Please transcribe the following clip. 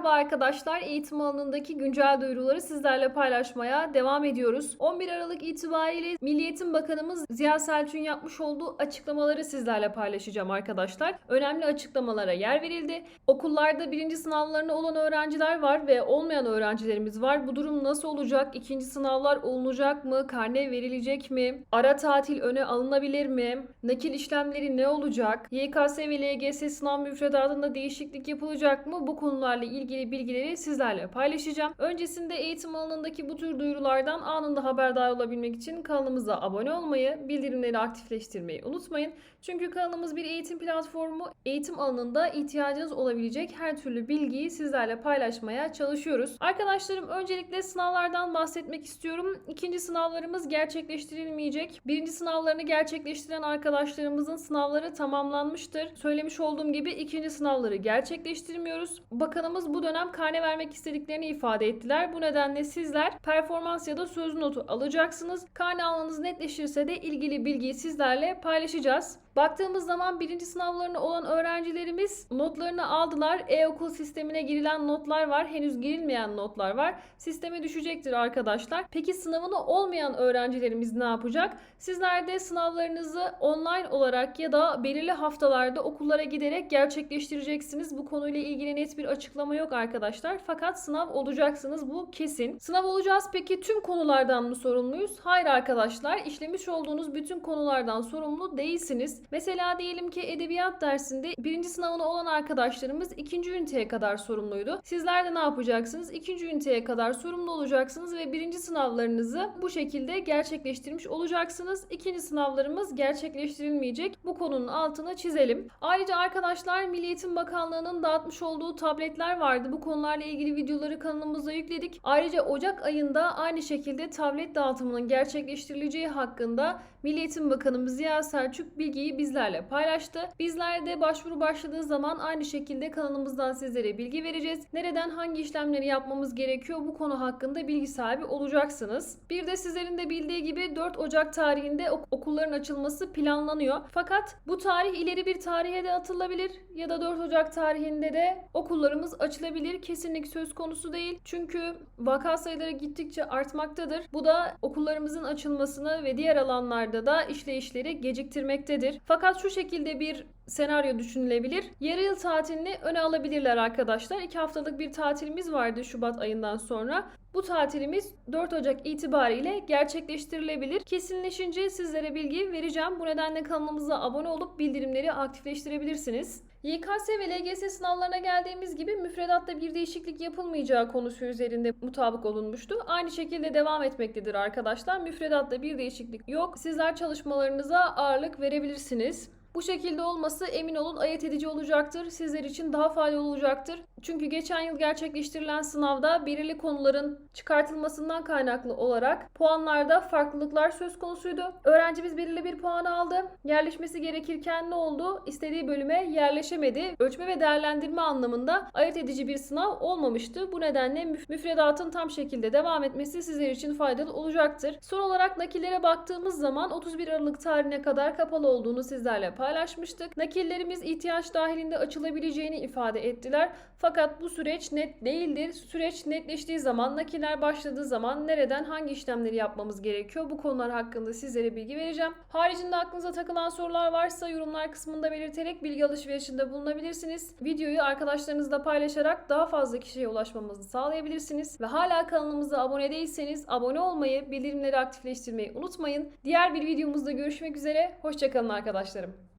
Merhaba arkadaşlar. Eğitim alanındaki güncel duyuruları sizlerle paylaşmaya devam ediyoruz. 11 Aralık itibariyle Milli Eğitim Bakanımız Ziya Selçuk'un yapmış olduğu açıklamaları sizlerle paylaşacağım arkadaşlar. Önemli açıklamalara yer verildi. Okullarda birinci sınavlarına olan öğrenciler var ve olmayan öğrencilerimiz var. Bu durum nasıl olacak? İkinci sınavlar olunacak mı? Karne verilecek mi? Ara tatil öne alınabilir mi? Nakil işlemleri ne olacak? YKS ve LGS sınav müfredatında değişiklik yapılacak mı? Bu konularla ilgili bilgileri sizlerle paylaşacağım. Öncesinde eğitim alanındaki bu tür duyurulardan anında haberdar olabilmek için kanalımıza abone olmayı, bildirimleri aktifleştirmeyi unutmayın. Çünkü kanalımız bir eğitim platformu. Eğitim alanında ihtiyacınız olabilecek her türlü bilgiyi sizlerle paylaşmaya çalışıyoruz. Arkadaşlarım öncelikle sınavlardan bahsetmek istiyorum. İkinci sınavlarımız gerçekleştirilmeyecek. Birinci sınavlarını gerçekleştiren arkadaşlarımızın sınavları tamamlanmıştır. Söylemiş olduğum gibi ikinci sınavları gerçekleştirmiyoruz. Bakanımız bu dönem karne vermek istediklerini ifade ettiler. Bu nedenle sizler performans ya da söz notu alacaksınız. Karne almanız netleşirse de ilgili bilgiyi sizlerle paylaşacağız. Baktığımız zaman birinci sınavlarına olan öğrencilerimiz notlarını aldılar. E-okul sistemine girilen notlar var. Henüz girilmeyen notlar var. Sisteme düşecektir arkadaşlar. Peki sınavını olmayan öğrencilerimiz ne yapacak? Sizler de sınavlarınızı online olarak ya da belirli haftalarda okullara giderek gerçekleştireceksiniz. Bu konuyla ilgili net bir açıklama yok arkadaşlar. Fakat sınav olacaksınız bu kesin. Sınav olacağız peki tüm konulardan mı sorumluyuz? Hayır arkadaşlar. İşlemiş olduğunuz bütün konulardan sorumlu değilsiniz. Mesela diyelim ki edebiyat dersinde birinci sınavına olan arkadaşlarımız ikinci üniteye kadar sorumluydu. Sizler de ne yapacaksınız? İkinci üniteye kadar sorumlu olacaksınız ve birinci sınavlarınızı bu şekilde gerçekleştirmiş olacaksınız. İkinci sınavlarımız gerçekleştirilmeyecek. Bu konunun altını çizelim. Ayrıca arkadaşlar Milli Eğitim Bakanlığı'nın dağıtmış olduğu tabletler vardı. Bu konularla ilgili videoları kanalımıza yükledik. Ayrıca Ocak ayında aynı şekilde tablet dağıtımının gerçekleştirileceği hakkında Milli Eğitim Bakanımız Ziya Selçuk bilgiyi bizlerle paylaştı. Bizler de başvuru başladığı zaman aynı şekilde kanalımızdan sizlere bilgi vereceğiz. Nereden hangi işlemleri yapmamız gerekiyor bu konu hakkında bilgi sahibi olacaksınız. Bir de sizlerin de bildiği gibi 4 Ocak tarihinde ok- okulların açılması planlanıyor. Fakat bu tarih ileri bir tarihe de atılabilir ya da 4 Ocak tarihinde de okullarımız açılabilir. Kesinlik söz konusu değil. Çünkü vaka sayıları gittikçe artmaktadır. Bu da okullarımızın açılmasını ve diğer alanlarda da işleyişleri geciktirmektedir. Fakat şu şekilde bir senaryo düşünülebilir. Yarı yıl tatilini öne alabilirler arkadaşlar. 2 haftalık bir tatilimiz vardı Şubat ayından sonra. Bu tatilimiz 4 Ocak itibariyle gerçekleştirilebilir. Kesinleşince sizlere bilgi vereceğim. Bu nedenle kanalımıza abone olup bildirimleri aktifleştirebilirsiniz. YKS ve LGS sınavlarına geldiğimiz gibi müfredatta bir değişiklik yapılmayacağı konusu üzerinde mutabık olunmuştu. Aynı şekilde devam etmektedir arkadaşlar. Müfredatta bir değişiklik yok. Sizler çalışmalarınıza ağırlık verebilirsiniz. Bu şekilde olması emin olun ayırt edici olacaktır. Sizler için daha faydalı olacaktır. Çünkü geçen yıl gerçekleştirilen sınavda belirli konuların çıkartılmasından kaynaklı olarak puanlarda farklılıklar söz konusuydu. Öğrencimiz belirli bir puan aldı. Yerleşmesi gerekirken ne oldu? İstediği bölüme yerleşemedi. Ölçme ve değerlendirme anlamında ayırt edici bir sınav olmamıştı. Bu nedenle müf- müfredatın tam şekilde devam etmesi sizler için faydalı olacaktır. Son olarak nakillere baktığımız zaman 31 Aralık tarihine kadar kapalı olduğunu sizlerle paylaşmıştık. Nakillerimiz ihtiyaç dahilinde açılabileceğini ifade ettiler. Fakat bu süreç net değildir. Süreç netleştiği zaman, nakiller başladığı zaman nereden hangi işlemleri yapmamız gerekiyor? Bu konular hakkında sizlere bilgi vereceğim. Haricinde aklınıza takılan sorular varsa yorumlar kısmında belirterek bilgi alışverişinde bulunabilirsiniz. Videoyu arkadaşlarınızla paylaşarak daha fazla kişiye ulaşmamızı sağlayabilirsiniz. Ve hala kanalımıza abone değilseniz abone olmayı, bildirimleri aktifleştirmeyi unutmayın. Diğer bir videomuzda görüşmek üzere. Hoşçakalın arkadaşlarım.